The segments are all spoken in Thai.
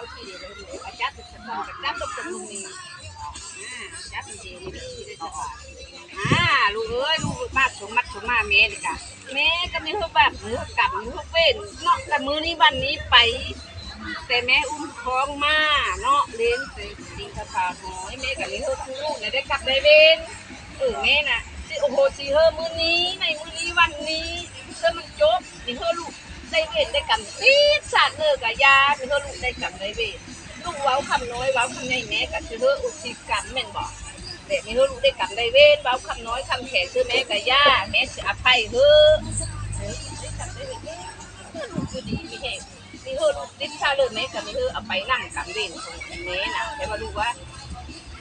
าที่เดียวเลยอาจารย์สุดสัดาห์อาจารย์ตกตรงนี้อ่าอาจรย์เจนี่ได้สบายอ่าลูกเอ้ยลูกบ้านสมมัดสมมาแม่นี่ค่ะแม่ก็มีเฮาแบบมือกลับมือเว้นเนาะแต่มือนี้วันนี้ไป แต่แม่อุ้มท้องมาเนาะเลี้ยงแต่สิงคาหอยแม่กับนี้เฮาทั้งลูกเนี่ยได้กลับได้เวนเออแม่น่ะสิโอ้โหสิเฮอมื้อนี้ในมื้อนี้วันนี้เธอมันจบนี่เฮอลูก ได้เวนได้กำตีดสาดเลิกกับยานี่เฮอลูกได้กำได้เวนลูกเว้าคำน้อยเว้าคำใหญ่แม่ก็สิเฮออุทิศกรรมแม่นบ่แต่นี่เฮอลูกได้กำได้เวนเว้าคำน้อยคำแข็งคือแม่กับยาแม่สิอภัยเฮอเออได้กำได้เวนเฮอลูกคือดีมีแฮงมีเฮอลูกติดชาเลยแม่กับมีเฮอเอาไปนั่งกับเด่นของแม่น่ะแต่ว่ารู้ว่า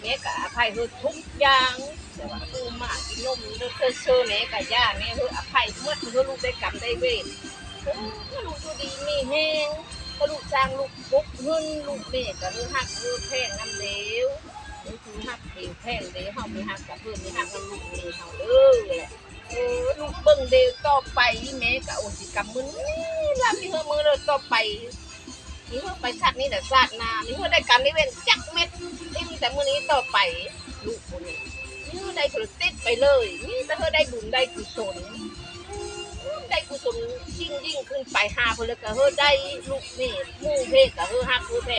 แม่กับอภัยเฮอทุกอย่างแต่ว่าอูมากินนมเลือเธอเชื่อแม่กับยาแม่เฮออภัยเมื่อเฮอลูกได้กรรมได้เวร เออลูกตัวดีมีแห้งก็ลูกจ้างลูกปุ๊กหึ่นลูกแม่กับเฮอหักเฮอแพงน้ำเหลวนี่คือหักเองแพงเลยเฮาไม่หักกับเพิ่นไม่หักกับลูกนี่เฮาเด้อแหละเออลูกเบิ่งเดียวต่อไปแม่กับโอสิกรรมมึนนี่ล่ะมีเฮอมือเลยต่อไปมีเพื่อไปชาตินี้แต่ชาติหน้ามีเพื่อได้การได้เว้นจักเม็ดที่มีแต่มื้อนี้ต่อไปลูกคนนี้มีเพื่อได้ผลติดไปเลยมีแต่เพื่อได้บุญได้กุศล ยิ่งยิ่งขึ้นไปหาเพื่อก็เฮอได้ลูกนี่หมู่เพศก็เฮอฮักเพื่อแพ